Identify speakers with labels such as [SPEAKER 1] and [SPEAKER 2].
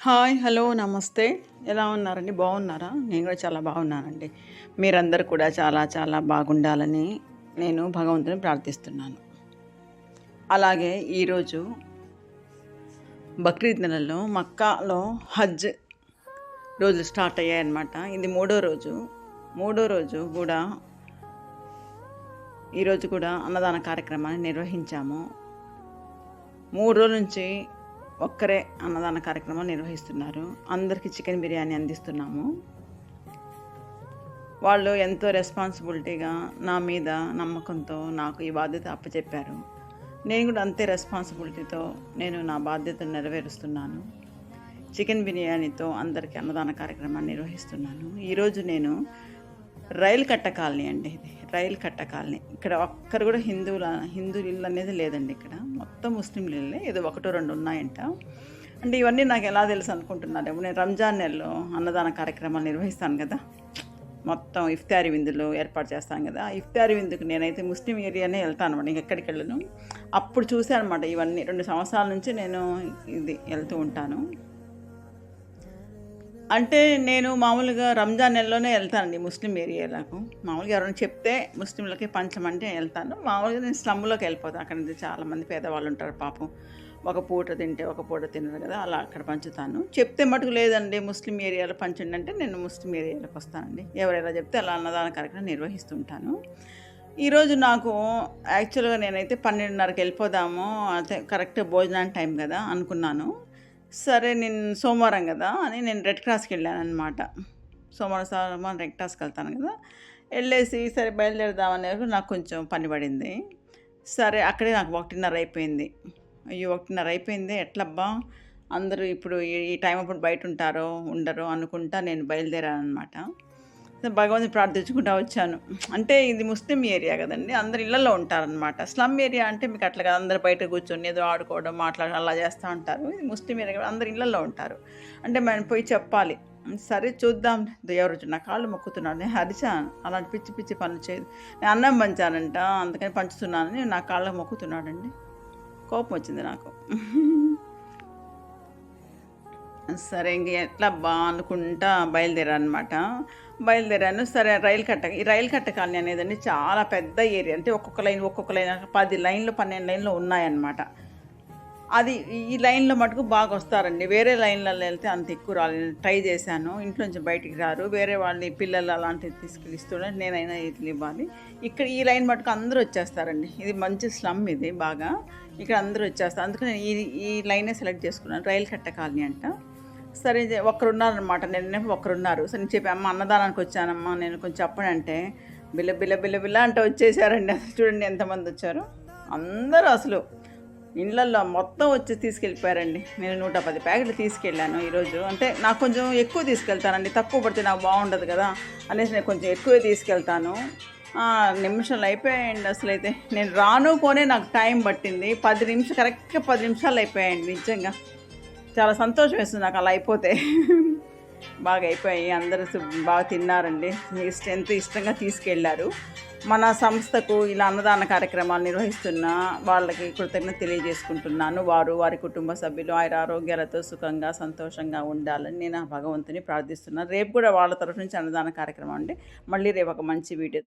[SPEAKER 1] Hi hello నమస్తే. ఎలా ఉన్నారండి? బాగున్నారా? నేను కూడా చాలా బాగున్నానండి. మీరందరూ కూడా చాలా చాలా బాగుండాలని నేను భగవంతుని ప్రార్థిస్తున్నాను. అలాగే ఈరోజు బక్రీద్ నెలలో మక్కాలో హజ్ రోజు స్టార్ట్ అయ్యాయన్నమాట. ఇది మూడో రోజు. మూడో రోజు కూడా ఈరోజు కూడా అన్నదాన కార్యక్రమాన్ని నిర్వహించాము. మూడు రోజుల నుంచి ఒక్కరే అన్నదాన కార్యక్రమం నిర్వహిస్తున్నారు. అందరికీ చికెన్ బిర్యానీ అందిస్తున్నాము. వాళ్ళు ఎంతో రెస్పాన్సిబిలిటీగా నా మీద నమ్మకంతో నాకు ఈ బాధ్యత అప్పచెప్పారు. నేను కూడా అంతే రెస్పాన్సిబిలిటీతో నేను నా బాధ్యతను నెరవేరుస్తున్నాను. చికెన్ బిర్యానీతో అందరికీ అన్నదాన కార్యక్రమాన్ని నిర్వహిస్తున్నాను. ఈరోజు నేను రైలు కట్ట కాలనీ అండి ఇది. రైలు కట్ట కాలనీ. ఇక్కడ ఒక్కరు కూడా హిందువుల హిందూ ఇల్లు అనేది లేదండి ఇక్కడ. మొత్తం ముస్లింలు ఇల్లే. ఏదో ఒకటో రెండు ఉన్నాయంట. అంటే ఇవన్నీ నాకు ఎలా తెలుసు అనుకుంటున్నారేమో. నేను రంజాన్ నెలలో అన్నదాన కార్యక్రమాలు నిర్వహిస్తాను కదా. మొత్తం ఇఫ్తారీ విందులు ఏర్పాటు చేస్తాను కదా. ఇఫ్తారీ విందుకు నేనైతే ముస్లిం ఏరియానే వెళ్తాను అనమాట ఇంకెక్కడికి వెళ్ళను. అప్పుడు చూసాను అనమాట ఇవన్నీ. రెండు సంవత్సరాల నుంచి నేను ఇది వెళ్తూ ఉంటాను. అంటే నేను మామూలుగా రంజాన్ నెలలోనే వెళ్తానండి ముస్లిం ఏరియాలకు. మామూలుగా ఎవరైనా చెప్తే ముస్లింలకి పంచమంటే వెళ్తాను. మామూలుగా నేను స్లమ్లోకి వెళ్ళిపోతాను. అక్కడ నుంచి చాలామంది పేదవాళ్ళు ఉంటారు పాపం. ఒక పూట తింటే ఒక పూట తినరు కదా అలా అక్కడ పంచుతాను. చెప్తే మటుకు లేదండి ముస్లిం ఏరియాలో పంచండి అంటే నేను ముస్లిం ఏరియాలోకి వస్తానండి. ఎవరైనా చెప్తే అలా అన్నదాన కార్యక్రమం నిర్వహిస్తుంటాను. ఈరోజు నాకు యాక్చువల్గా నేనైతే పన్నెండున్నరకి వెళ్ళిపోదాము అయితే కరెక్ట్ భోజనానికి టైం కదా అనుకున్నాను. సరే నేను సోమవారం కదా అని నేను రెడ్ క్రాస్కి వెళ్ళాను అనమాట సోమవారం సోమవారం రెడ్ క్రాస్కి వెళ్తాను కదా. వెళ్ళేసి సరే బయలుదేరదామనే నాకు కొంచెం పని పడింది. సరే అక్కడే నాకు ఒకటిన్నర అయిపోయింది. అయ్యో ఒకటిన్నర అయిపోయింది. ఎట్లబ్బా? అందరూ ఇప్పుడు ఈ టైం అప్పుడు బయట ఉంటారో ఉండరు అనుకుంటా నేను బయలుదేరాను అనమాట భగవంతుని ప్రార్థించుకుంటా వచ్చాను. అంటే ఇది ముస్లిం ఏరియా కదండి. అందరు ఇళ్ళలో ఉంటారనమాట స్లమ్ ఏరియా అంటే మీకు అట్లా కదా. అందరు బయట కూర్చొని ఏదో ఆడుకోవడం మాట్లాడడం అలా చేస్తూ ఉంటారు. ఇది ముస్లిం ఏరియా అందరు ఇళ్ళలో ఉంటారు. అంటే మనం పోయి చెప్పాలి. సరే చూద్దాం. ఎవరు నా కాళ్ళు మొక్కుతున్నాడు. నేను హరిచాను అలాంటి పిచ్చి పిచ్చి పనులు చేయదు. నేను అన్నం పంచానంట. అందుకని పంచుతున్నానని నా కాళ్ళకు మొక్కుతున్నాడండి. కోపం వచ్చింది నాకు. సరే ఇంక ఎట్లా బా అనుకుంటా బయలుదేరానమాట. బయలుదేరాను సరే రైలు కట్ట ఈ రైలు కట్ట కాలనీ అనేదండి చాలా పెద్ద ఏరియా. అంటే ఒక్కొక్క లైన్ ఒక్కొక్క లైన్ పది లైన్లు పన్నెండు లైన్లు ఉన్నాయన్నమాట. అది ఈ లైన్లో మటుకు బాగా వస్తారండి. వేరే లైన్లలో వెళ్తే అంత ఎక్కువ రాలేదు. ట్రై చేశాను ఇంట్లో నుంచి బయటికి రారు. వేరే వాళ్ళని పిల్లలు అలాంటివి తీసుకెళ్ళిస్తుండే నేనైనా ఇట్లా ఇవ్వాలి. ఇక్కడ ఈ లైన్ మటుకు అందరూ వచ్చేస్తారండి. ఇది మంచి స్లమ్ ఇది బాగా. ఇక్కడ అందరూ వచ్చేస్తారు. అందుకని ఈ ఈ లైనే సెలెక్ట్ చేసుకున్నాను. రైలు కట్ట కాలనీ అంట. సరే ఒకరు ఉన్నారనమాట నేను ఒకరున్నారు. సరే నేను చెప్పి అమ్మ అన్నదానానికి వచ్చానమ్మా. నేను కొంచెం చెప్పనంటే బిల్ల బిల్ల బిల్ల బిల్ల అంటే వచ్చేసారండి. అసలు చూడండి ఎంతమంది వచ్చారు. అందరూ అసలు ఇళ్ళల్లో మొత్తం వచ్చి తీసుకెళ్ళిపోయారండి. నేను నూట పది ప్యాకెట్లు తీసుకెళ్ళాను ఈరోజు. అంటే నాకు కొంచెం ఎక్కువ తీసుకెళ్తానండి. తక్కువ పడితే నాకు బాగుండదు కదా అనేసి నేను కొంచెం ఎక్కువే తీసుకెళ్తాను. నిమిషాలు అయిపోయాయండి అసలు అయితే నేను రాను పోనే నాకు టైం పట్టింది. పది నిమిషాలు కరెక్ట్గా పది నిమిషాలు అయిపోయాయండి నిజంగా. చాలా సంతోషం వేస్తుంది నాకు అలా అయిపోతే. బాగా అయిపోయి అందరూ బాగా తిన్నారండి. ఇష్ట ఎంతో ఇష్టంగా తీసుకెళ్ళారు మన సంస్థకు ఇలా అన్నదాన కార్యక్రమాలు నిర్వహిస్తున్న వాళ్ళకి కృతజ్ఞత తెలియజేసుకుంటున్నాను. వారు వారి కుటుంబ సభ్యులు ఆయన ఆరోగ్యాలతో సుఖంగా సంతోషంగా ఉండాలని నేను భగవంతుని ప్రార్థిస్తున్నాను. రేపు కూడా వాళ్ళ తరఫు నుంచి అన్నదాన కార్యక్రమం అండి. మళ్ళీ రేపు ఒక మంచి వీడియో